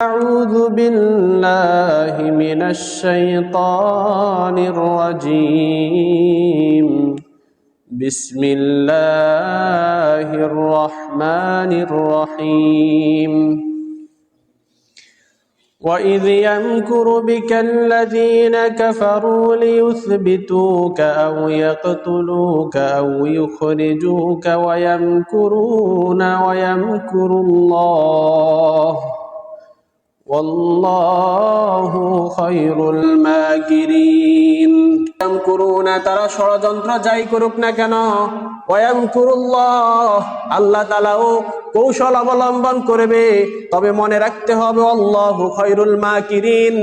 أعوذ بالله من الشيطان الرجيم. بسم الله الرحمن الرحيم. وإذ يمكر بك الذين كفروا ليثبتوك أو يقتلوك أو يخرجوك ويمكرون ويمكر الله والله خير الماكرين يمكرون তারা ষড়যন্ত্র যাই করুক না কেন ওয়ামকুরুল্লাহ আল্লাহ তাআলাও কৌশল অবলম্বন করবে তবে মনে রাখতে হবে আল্লাহু খৈরুল মাকিরিন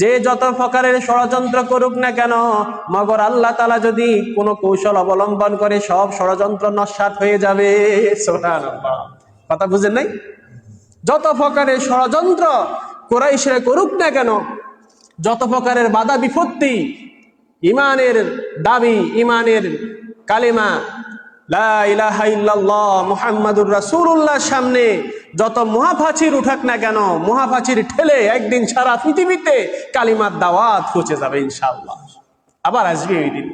যে যত প্রকারের ষড়যন্ত্র করুক না কেন মগর আল্লাহ তাআলা যদি কোনো কৌশল অবলম্বন করে সব ষড়যন্ত্র নস্বাত হয়ে যাবে সুবহানাল্লাহ কথা বুঝেন নাই যত প্রকারের ষড়যন্ত্র কোরাইশরা করুক না কেন, যত প্রকারের বাধা বিপত্তি, ইমানের দাবি, ইমানের কালিমা মুহাম্মাদুর রাসূলুল্লাহর সামনে যত মহাফাচির উঠাক না কেন মহাফাচির ঠেলে একদিন সারা পৃথিবীতে কালিমার দাওয়াত পৌঁছে যাবে ইনশাআল্লাহ। আবার আসবে ওই দিন।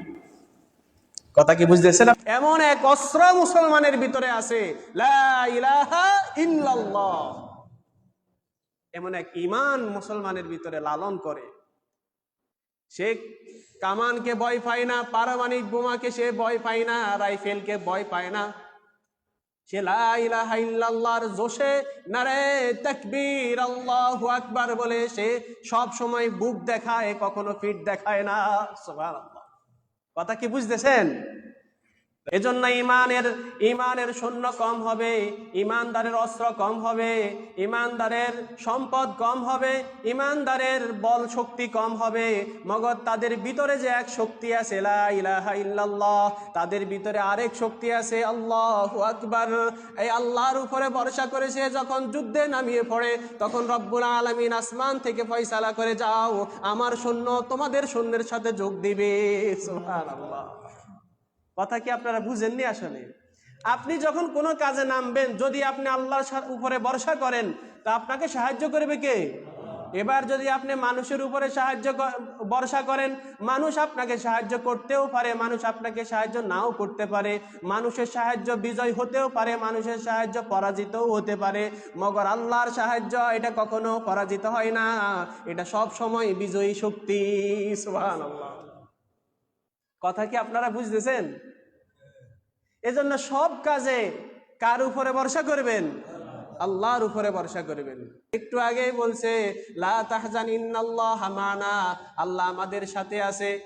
কথা কি বুঝতেছেন? এমন এক অস্ত্র মুসলমানের ভিতরে আছে, লা ইলাহা ইল্লাল্লাহ। এমন এক ইমান মুসলমানের ভিতরে লালন করে। সে কামানকে ভয় পায় না, পারমাণিক বোমাকে সে ভয় পায় না, রাইফেলকে ভয় পায় না। সে লা ইলাহা ইল্লাল্লাহর জোশে, নারে তাকবীর, আল্লাহু আকবার বলে সে সব সময় বুক দেখায়, কখনো পিঠ দেখায় না। কথা কি বুঝতেছেন? এজন্য ইমানের ইমানের সৈন্য কম হবে ইমানদারের অস্ত্র কম হবে ইমানদারের সম্পদ কম হবে ইমানদারের বল শক্তি কম হবে। মগর তাদের ভিতরে যে এক শক্তি আছে ইল্লাল্লাহ, তাদের ভিতরে আরেক শক্তি আছে, আল্লাহ আকবার। এই আল্লাহর উপরে ভরসা করেছে যখন যুদ্ধে নামিয়ে পড়ে, তখন রব্বুল আলামিন আসমান থেকে ফয়সালা করে, যাও, আমার সৈন্য তোমাদের সৈন্যের সাথে যোগ দিবে। সুবহানাল্লাহ। কথা কি আপনারা বুঝেননি আসলে? আপনি যখন কোনো কাজে নামবেন, যদি আপনি আল্লাহর উপরে ভরসা করেন, তা আপনাকে সাহায্য করবে কে? এবার যদি আপনি মানুষের উপরে সাহায্য ভরসা করেন, মানুষ আপনাকে সাহায্য করতেও পারে, মানুষ আপনাকে সাহায্য নাও করতে পারে, মানুষের সাহায্য বিজয় হতেও পারে, মানুষের সাহায্য পরাজিতও হতে পারে, মগর আল্লাহর সাহায্য এটা কখনো পরাজিত হয় না। এটা সব সময় বিজয়ী শক্তি, সুবহানাল্লাহ। কথা কি আপনারা বুঝতেছেন? এজন্য সব কাজে কার উপরে ভরসা করবেন? আল্লাহর উপরে ভরসা করবেন। একটু আগেই বলছে, লা ইন্নাল্লাহ আল্লাহ আমাদের সাথে আছে।